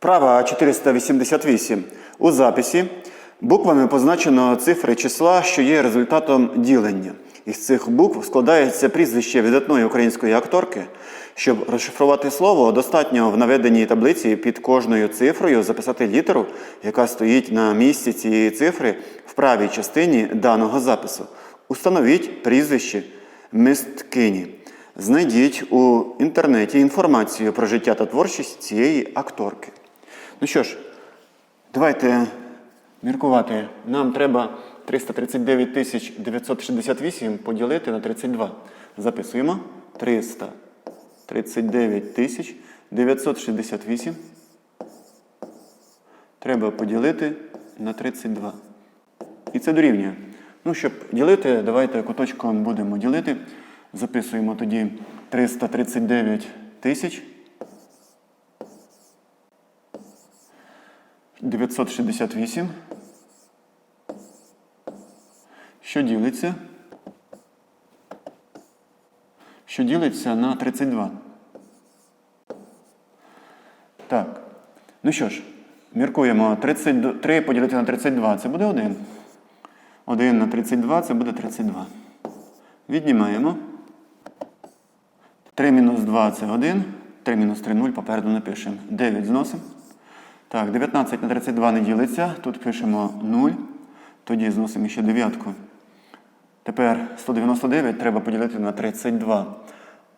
Вправа 488. У записі буквами позначено цифри числа, що є результатом ділення. Із цих букв складається прізвище видатної української акторки. Щоб розшифрувати слово, достатньо в наведеній таблиці під кожною цифрою записати літеру, яка стоїть на місці цієї цифри в правій частині даного запису. Установіть прізвище мисткині. Знайдіть у інтернеті інформацію про життя та творчість цієї акторки. Ну що ж, давайте міркувати. Нам треба 339 тисяч 968 поділити на 32. Записуємо 339 тисяч 968. Треба поділити на 32. І це дорівнює. Ну, щоб ділити, давайте куточком будемо ділити. Записуємо тоді 339 тисяч 968. Що ділиться? Що ділиться на 32. Так. Ну що ж, міркуємо. 33 поділити на 32 це буде 1. 1 на 32 це буде 32. Віднімаємо. 3 мінус 2 це 1. 3 мінус 3 0. Попереду напишемо. 9 зносимо. Так, 19 на 32 не ділиться. Тут пишемо 0. Тоді зносимо ще дев'ятку. Тепер 199 треба поділити на 32.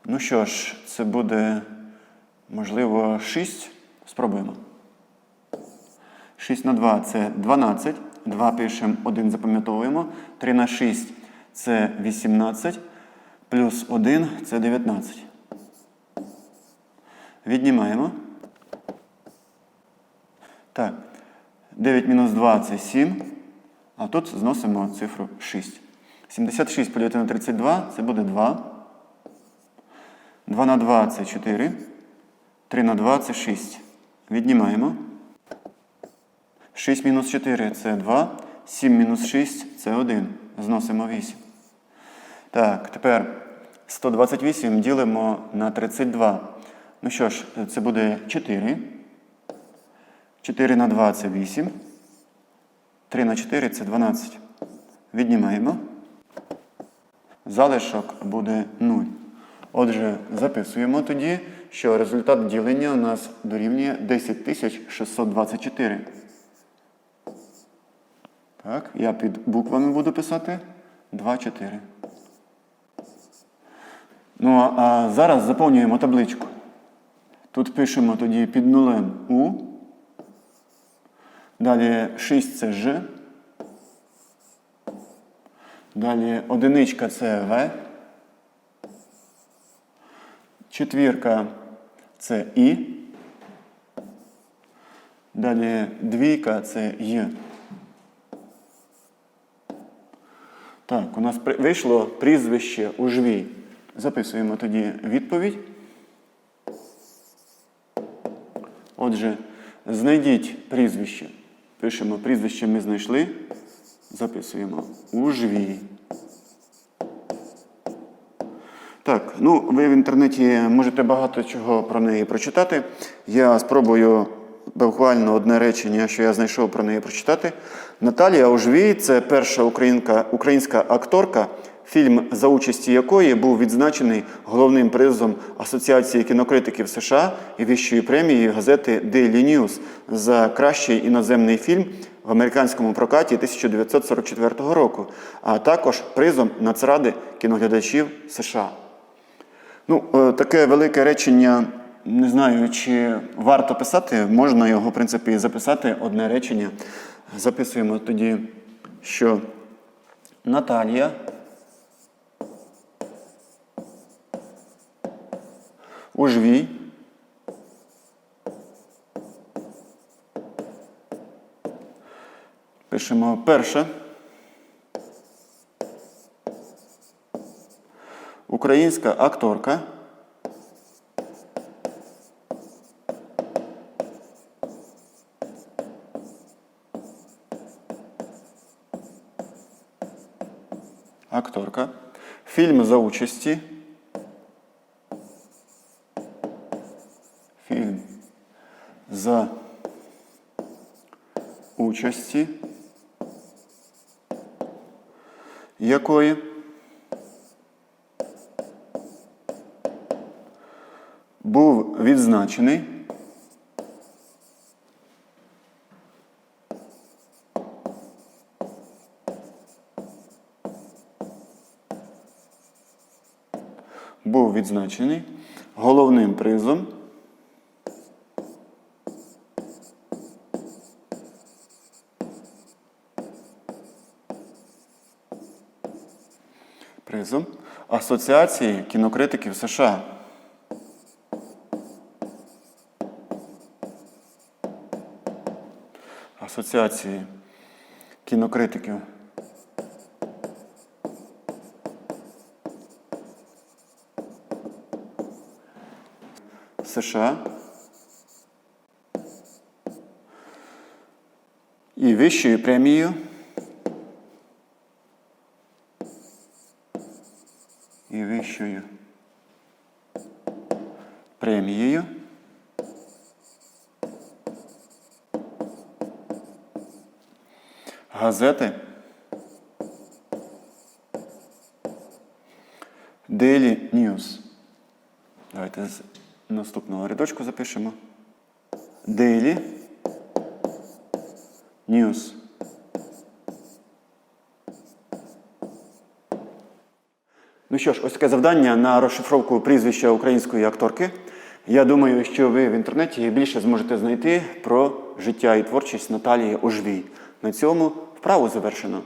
Ну що ж, це буде, можливо, 6. Спробуємо. 6 на 2 це 12. 2 пишемо, 1 запам'ятовуємо. 3 на 6 це 18. Плюс 1 це 19. Віднімаємо. Так. 9 мінус 2 це 7. А тут зносимо цифру 6. 76 поділити на 32 це буде 2. 2 на 2 це 4. 3 на 2 це 6. Віднімаємо. 6 мінус 4 це 2. 7 мінус 6 це 1. Зносимо 8. Так, тепер 128 ділимо на 32. Ну що ж, це буде 4. 4 на 2 це 8. 3 на 4 це 12. Віднімаємо. Залишок буде 0. Отже, записуємо тоді, що результат ділення у нас дорівнює 10624. Так, я під буквами буду писати 2, 4. Ну, а зараз заповнюємо табличку. Тут пишемо тоді під нулем У. Далі 6 це Ж. Далі одиничка це В. Четвірка це І. Далі двійка це Й. Так, у нас вийшло прізвище у жвій. Записуємо тоді відповідь. Отже, знайдіть прізвище. Пишемо прізвище ми знайшли. Записуємо у жвій. Так, ну ви в інтернеті можете багато чого про неї прочитати. Я спробую буквально одне речення, що я знайшов про неї прочитати. Наталія Ужвій це перша українка, українська акторка, фільм за участі якої був відзначений головним призом Асоціації кінокритиків США і вищою премією газети Daily News за кращий іноземний фільм в американському прокаті 1944 року, а також призом Нацради кіноглядачів США. Ну, е, таке велике речення, не знаю, чи варто писати, можна його, в принципі, записати одне речення. Записуємо тоді, що Наталія Ужвій Пишемо перше. Українська акторка. Акторка. Фільм за участі. За участі якої був відзначений був відзначений головним призом призом Асоціації кінокритиків США. Асоціації кінокритиків США і вищою премією і вищою премією газети Daily News. Давайте з наступного рядочку запишемо. Daily News. Ну що ж, ось таке завдання на розшифровку прізвища української акторки. Я думаю, що ви в інтернеті більше зможете знайти про життя і творчість Наталії Ожвій. На цьому вправу завершено.